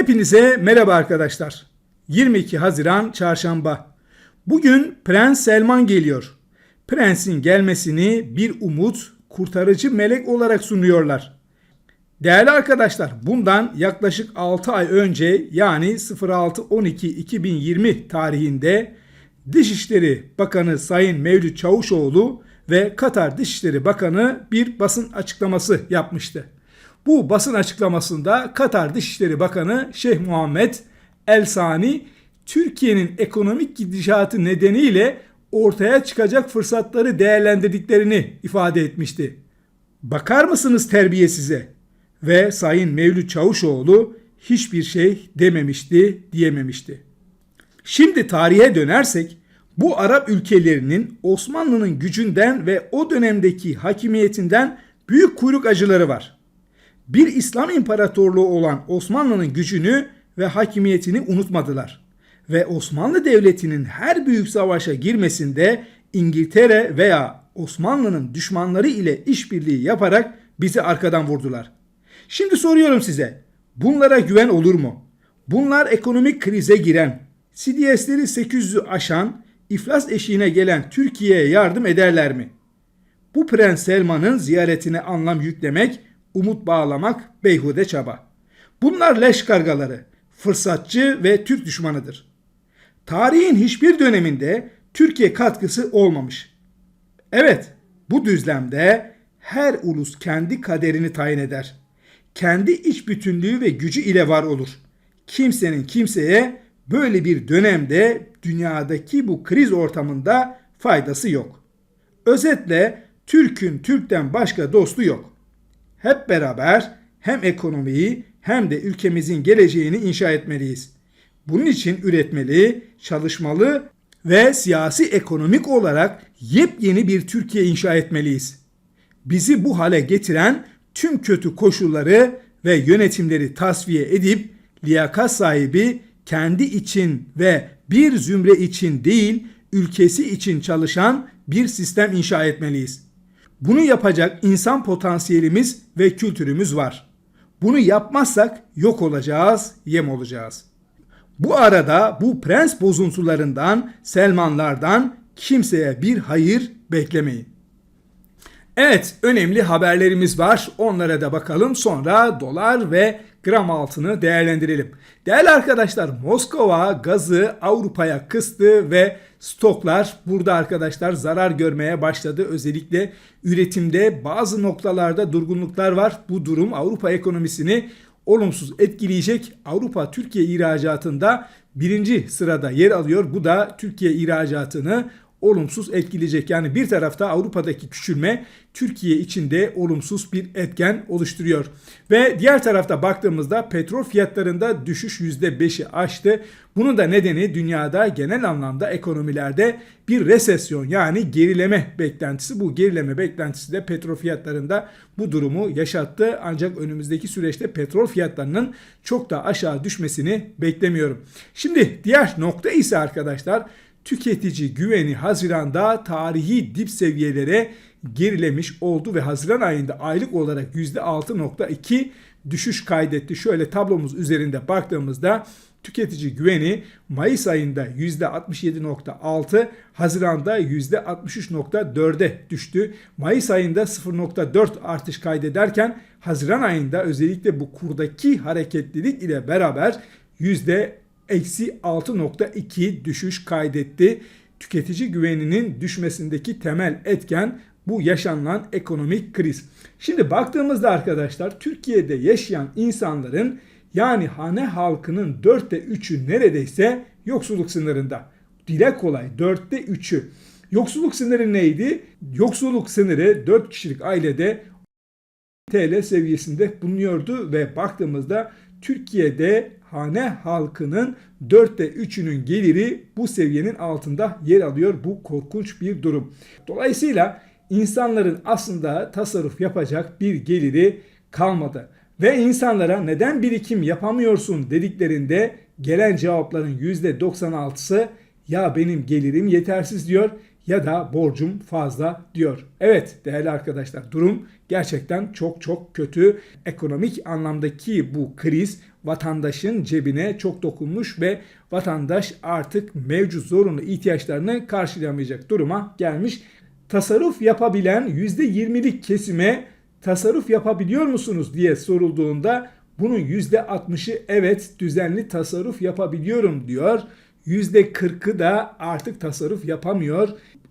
Hepinize merhaba arkadaşlar. 22 Haziran Çarşamba. Bugün Prens Selman geliyor. Prensin gelmesini bir umut, kurtarıcı melek olarak sunuyorlar. Değerli arkadaşlar, bundan yaklaşık 6 ay önce yani 06-12-2020 tarihinde Dışişleri Bakanı Sayın Mevlüt Çavuşoğlu ve Katar Dışişleri Bakanı bir basın açıklaması yapmıştı. Bu basın açıklamasında Katar Dışişleri Bakanı Şeyh Muhammed El Sani Türkiye'nin ekonomik gidişatı nedeniyle ortaya çıkacak fırsatları değerlendirdiklerini ifade etmişti. Bakar mısınız terbiye size? Ve Sayın Mevlüt Çavuşoğlu hiçbir şey dememişti, diyememişti. Şimdi tarihe dönersek bu Arap ülkelerinin Osmanlı'nın gücünden ve o dönemdeki hakimiyetinden büyük kuyruk acıları var. Bir İslam imparatorluğu olan Osmanlı'nın gücünü ve hakimiyetini unutmadılar. Ve Osmanlı Devleti'nin her büyük savaşa girmesinde İngiltere veya Osmanlı'nın düşmanları ile işbirliği yaparak bizi arkadan vurdular. Şimdi soruyorum size, bunlara güven olur mu? Bunlar ekonomik krize giren, CDS'leri 800'ü aşan, iflas eşiğine gelen Türkiye'ye yardım ederler mi? Bu Prens Selman'ın ziyaretine anlam yüklemek, umut bağlamak beyhude çaba. Bunlar leş kargaları, fırsatçı ve Türk düşmanıdır. Tarihin hiçbir döneminde Türkiye katkısı olmamış. Evet, bu düzlemde her ulus kendi kaderini tayin eder. Kendi iç bütünlüğü ve gücü ile var olur. Kimsenin kimseye böyle bir dönemde dünyadaki bu kriz ortamında faydası yok. Özetle Türk'ün Türk'ten başka dostu yok. Hep beraber hem ekonomiyi hem de ülkemizin geleceğini inşa etmeliyiz. Bunun için üretmeli, çalışmalı ve siyasi ekonomik olarak yepyeni bir Türkiye inşa etmeliyiz. Bizi bu hale getiren tüm kötü koşulları ve yönetimleri tasfiye edip liyakat sahibi kendi için ve bir zümre için değil ülkesi için çalışan bir sistem inşa etmeliyiz. Bunu yapacak insan potansiyelimiz ve kültürümüz var. Bunu yapmazsak yok olacağız, yem olacağız. Bu arada bu prens bozuntularından, Selmanlardan kimseye bir hayır beklemeyin. Evet, önemli haberlerimiz var. Onlara da bakalım. Sonra dolar ve gram altını değerlendirelim. Değerli arkadaşlar, Moskova gazı Avrupa'ya kıstı ve stoklar burada arkadaşlar zarar görmeye başladı. Özellikle üretimde bazı noktalarda durgunluklar var. Bu durum Avrupa ekonomisini olumsuz etkileyecek. Avrupa Türkiye ihracatında birinci sırada yer alıyor. Bu da Türkiye ihracatını olumsuz etkileyecek. Yani bir tarafta Avrupa'daki küçülme Türkiye içinde olumsuz bir etken oluşturuyor. Ve diğer tarafta baktığımızda petrol fiyatlarında düşüş %5'i aştı. Bunun da nedeni dünyada genel anlamda ekonomilerde bir resesyon yani gerileme beklentisi. Bu gerileme beklentisi de petrol fiyatlarında bu durumu yaşattı. Ancak önümüzdeki süreçte petrol fiyatlarının çok da aşağı düşmesini beklemiyorum. Şimdi diğer nokta ise arkadaşlar tüketici güveni Haziran'da tarihi dip seviyelere gerilemiş oldu ve Haziran ayında aylık olarak %6.2 düşüş kaydetti. Şöyle tablomuz üzerinde baktığımızda tüketici güveni Mayıs ayında %67.6, Haziran'da %63.4'e düştü. Mayıs ayında 0.4 artış kaydederken Haziran ayında özellikle bu kurdaki hareketlilik ile beraber eksi 6.2 düşüş kaydetti. Tüketici güveninin düşmesindeki temel etken bu yaşanılan ekonomik kriz. Şimdi baktığımızda arkadaşlar Türkiye'de yaşayan insanların yani hane halkının dörtte üçü neredeyse yoksulluk sınırında. Dile kolay dörtte üçü. Yoksulluk sınırı neydi? Yoksulluk sınırı 4 kişilik ailede TL seviyesinde bulunuyordu ve baktığımızda Türkiye'de hane halkının dörtte üçünün geliri bu seviyenin altında yer alıyor. Bu korkunç bir durum. Dolayısıyla insanların aslında tasarruf yapacak bir geliri kalmadı. Ve insanlara neden birikim yapamıyorsun dediklerinde gelen cevapların %96'sı ya benim gelirim yetersiz diyor ya da borcum fazla diyor. Evet değerli arkadaşlar durum gerçekten çok çok kötü. Ekonomik anlamdaki bu kriz vatandaşın cebine çok dokunmuş ve vatandaş artık mevcut zorunlu ihtiyaçlarını karşılayamayacak duruma gelmiş. Tasarruf yapabilen %20'lik kesime tasarruf yapabiliyor musunuz diye sorulduğunda bunun %60'ı evet düzenli tasarruf yapabiliyorum diyor. %40'ı da artık tasarruf yapamıyor.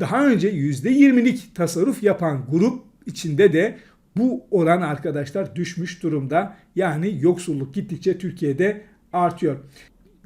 Daha önce %20'lik tasarruf yapan grup içinde de bu oran arkadaşlar düşmüş durumda. Yani yoksulluk gittikçe Türkiye'de artıyor.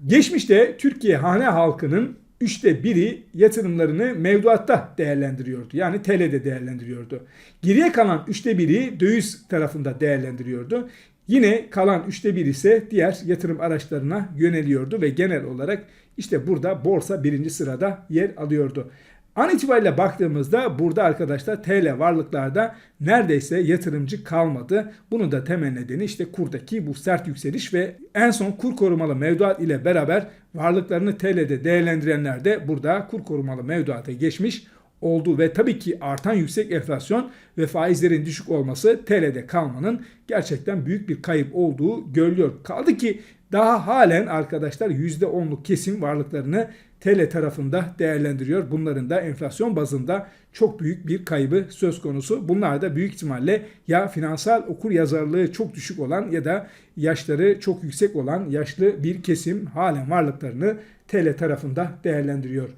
Geçmişte Türkiye hane halkının üçte biri yatırımlarını mevduatta değerlendiriyordu. Yani TL'de değerlendiriyordu. Geriye kalan üçte biri döviz tarafında değerlendiriyordu. Yine kalan üçte bir ise diğer yatırım araçlarına yöneliyordu ve genel olarak işte burada borsa birinci sırada yer alıyordu. An itibariyle baktığımızda burada arkadaşlar TL varlıklarda neredeyse yatırımcı kalmadı. Bunun da temel nedeni işte kurdaki bu sert yükseliş ve en son kur korumalı mevduat ile beraber varlıklarını TL'de değerlendirenler de burada kur korumalı mevduata geçmiş oldu ve tabii ki artan yüksek enflasyon ve faizlerin düşük olması TL'de kalmanın gerçekten büyük bir kayıp olduğu görülüyor. Kaldı ki daha halen arkadaşlar %10'luk kesim varlıklarını TL tarafında değerlendiriyor. Bunların da enflasyon bazında çok büyük bir kaybı söz konusu. Bunlar da büyük ihtimalle ya finansal okur yazarlığı çok düşük olan ya da yaşları çok yüksek olan yaşlı bir kesim halen varlıklarını TL tarafında değerlendiriyor.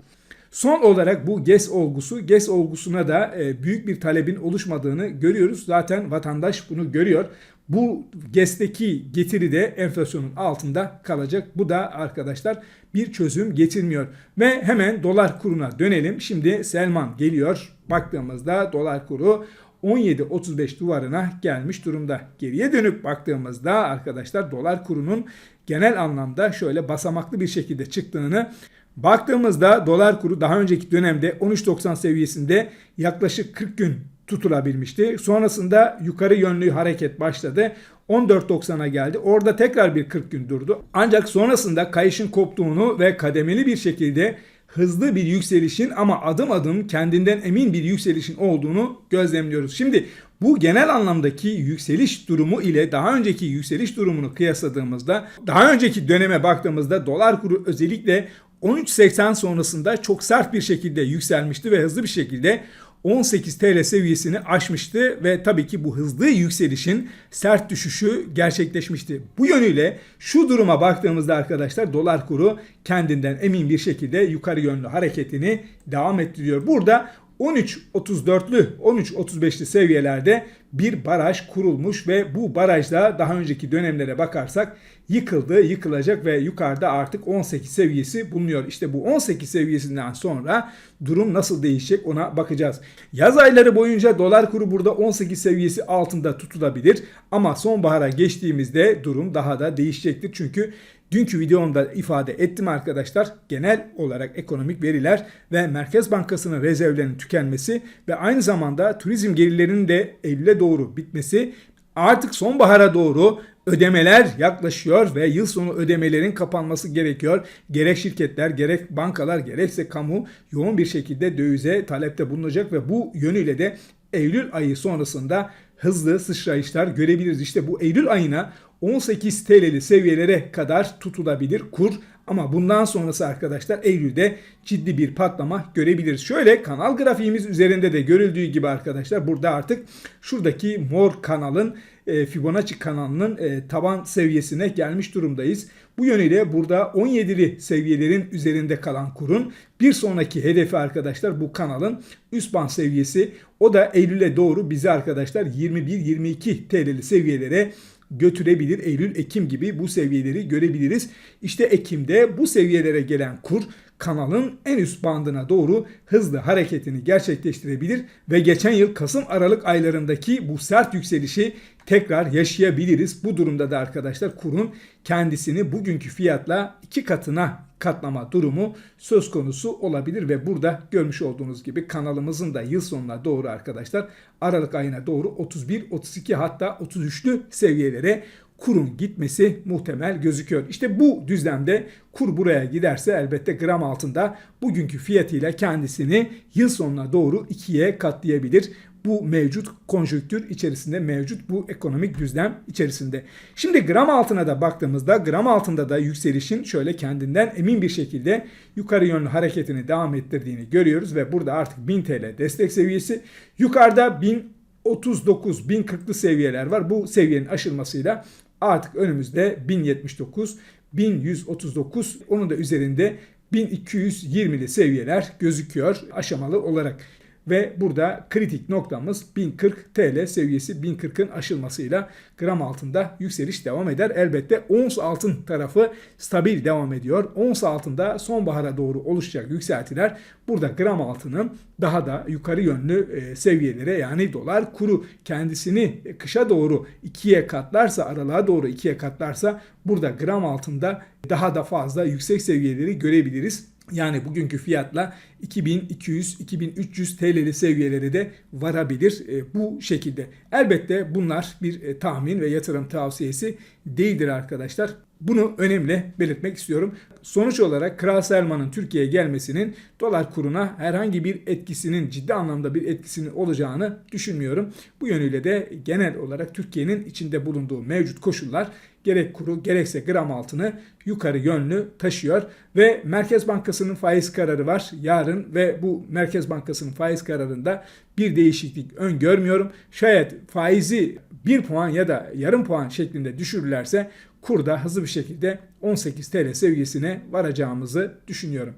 Son olarak bu GES olgusu, GES olgusuna da e, büyük bir talebin oluşmadığını görüyoruz. Zaten vatandaş bunu görüyor. Bu GES'teki getiri de enflasyonun altında kalacak. Bu da arkadaşlar bir çözüm getirmiyor. Ve hemen dolar kuruna dönelim. Şimdi Selman geliyor. Baktığımızda dolar kuru 17.35 duvarına gelmiş durumda. Geriye dönüp baktığımızda arkadaşlar dolar kurunun genel anlamda şöyle basamaklı bir şekilde çıktığını Baktığımızda dolar kuru daha önceki dönemde 13.90 seviyesinde yaklaşık 40 gün tutulabilmişti. Sonrasında yukarı yönlü hareket başladı. 14.90'a geldi. Orada tekrar bir 40 gün durdu. Ancak sonrasında kayışın koptuğunu ve kademeli bir şekilde hızlı bir yükselişin ama adım adım kendinden emin bir yükselişin olduğunu gözlemliyoruz. Şimdi bu genel anlamdaki yükseliş durumu ile daha önceki yükseliş durumunu kıyasladığımızda daha önceki döneme baktığımızda dolar kuru özellikle 13.80 sonrasında çok sert bir şekilde yükselmişti ve hızlı bir şekilde 18 TL seviyesini aşmıştı ve tabii ki bu hızlı yükselişin sert düşüşü gerçekleşmişti. Bu yönüyle şu duruma baktığımızda arkadaşlar dolar kuru kendinden emin bir şekilde yukarı yönlü hareketini devam ettiriyor. Burada 13.34'lü 13.35'li seviyelerde bir baraj kurulmuş ve bu barajda daha önceki dönemlere bakarsak yıkıldı, yıkılacak ve yukarıda artık 18 seviyesi bulunuyor. İşte bu 18 seviyesinden sonra durum nasıl değişecek ona bakacağız. Yaz ayları boyunca dolar kuru burada 18 seviyesi altında tutulabilir ama sonbahara geçtiğimizde durum daha da değişecektir. Çünkü Dünkü videomda ifade ettim arkadaşlar. Genel olarak ekonomik veriler ve Merkez Bankası'nın rezervlerinin tükenmesi ve aynı zamanda turizm gelirlerinin de Eylül'e doğru bitmesi artık sonbahara doğru ödemeler yaklaşıyor ve yıl sonu ödemelerin kapanması gerekiyor. Gerek şirketler, gerek bankalar, gerekse kamu yoğun bir şekilde dövize talepte bulunacak ve bu yönüyle de Eylül ayı sonrasında hızlı sıçrayışlar görebiliriz. İşte bu Eylül ayına 18 TL'li seviyelere kadar tutulabilir kur ama bundan sonrası arkadaşlar Eylül'de ciddi bir patlama görebiliriz. Şöyle kanal grafiğimiz üzerinde de görüldüğü gibi arkadaşlar burada artık şuradaki mor kanalın e, Fibonacci kanalının e, taban seviyesine gelmiş durumdayız. Bu yönüyle burada 17'li seviyelerin üzerinde kalan kurun bir sonraki hedefi arkadaşlar bu kanalın üst band seviyesi. O da Eylül'e doğru bizi arkadaşlar 21-22 TL'li seviyelere götürebilir. Eylül, Ekim gibi bu seviyeleri görebiliriz. İşte Ekim'de bu seviyelere gelen kur kanalın en üst bandına doğru hızlı hareketini gerçekleştirebilir ve geçen yıl Kasım Aralık aylarındaki bu sert yükselişi tekrar yaşayabiliriz. Bu durumda da arkadaşlar kurun kendisini bugünkü fiyatla iki katına katlama durumu söz konusu olabilir ve burada görmüş olduğunuz gibi kanalımızın da yıl sonuna doğru arkadaşlar Aralık ayına doğru 31, 32 hatta 33'lü seviyelere kurun gitmesi muhtemel gözüküyor. İşte bu düzlemde kur buraya giderse elbette gram altında bugünkü fiyatıyla kendisini yıl sonuna doğru ikiye katlayabilir bu mevcut konjonktür içerisinde mevcut bu ekonomik düzlem içerisinde. Şimdi gram altına da baktığımızda gram altında da yükselişin şöyle kendinden emin bir şekilde yukarı yönlü hareketini devam ettirdiğini görüyoruz ve burada artık 1000 TL destek seviyesi yukarıda 1039 1040'lı seviyeler var. Bu seviyenin aşılmasıyla artık önümüzde 1079 1139 onun da üzerinde 1220'li seviyeler gözüküyor aşamalı olarak ve burada kritik noktamız 1040 TL seviyesi 1040'ın aşılmasıyla gram altında yükseliş devam eder. Elbette ons altın tarafı stabil devam ediyor. Ons altında sonbahara doğru oluşacak yükseltiler burada gram altının daha da yukarı yönlü e, seviyelere yani dolar kuru kendisini kışa doğru ikiye katlarsa aralığa doğru ikiye katlarsa burada gram altında daha da fazla yüksek seviyeleri görebiliriz. Yani bugünkü fiyatla 2200-2300 TL'li seviyelere de varabilir e, bu şekilde. Elbette bunlar bir e, tahmin ve yatırım tavsiyesi değildir arkadaşlar. Bunu önemli belirtmek istiyorum. Sonuç olarak Kral Selman'ın Türkiye'ye gelmesinin dolar kuruna herhangi bir etkisinin ciddi anlamda bir etkisinin olacağını düşünmüyorum. Bu yönüyle de genel olarak Türkiye'nin içinde bulunduğu mevcut koşullar gerek kuru gerekse gram altını yukarı yönlü taşıyor ve Merkez Bankası'nın faiz kararı var yarın ve bu Merkez Bankası'nın faiz kararında bir değişiklik öngörmüyorum. Şayet faizi 1 puan ya da yarım puan şeklinde düşürürlerse kurda hızlı bir şekilde 18 TL seviyesine varacağımızı düşünüyorum.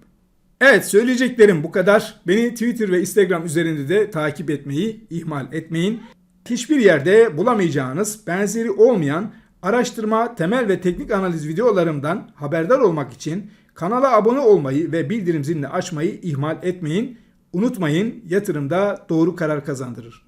Evet söyleyeceklerim bu kadar. Beni Twitter ve Instagram üzerinde de takip etmeyi ihmal etmeyin. Hiçbir yerde bulamayacağınız benzeri olmayan araştırma, temel ve teknik analiz videolarımdan haberdar olmak için kanala abone olmayı ve bildirim zilini açmayı ihmal etmeyin. Unutmayın yatırımda doğru karar kazandırır.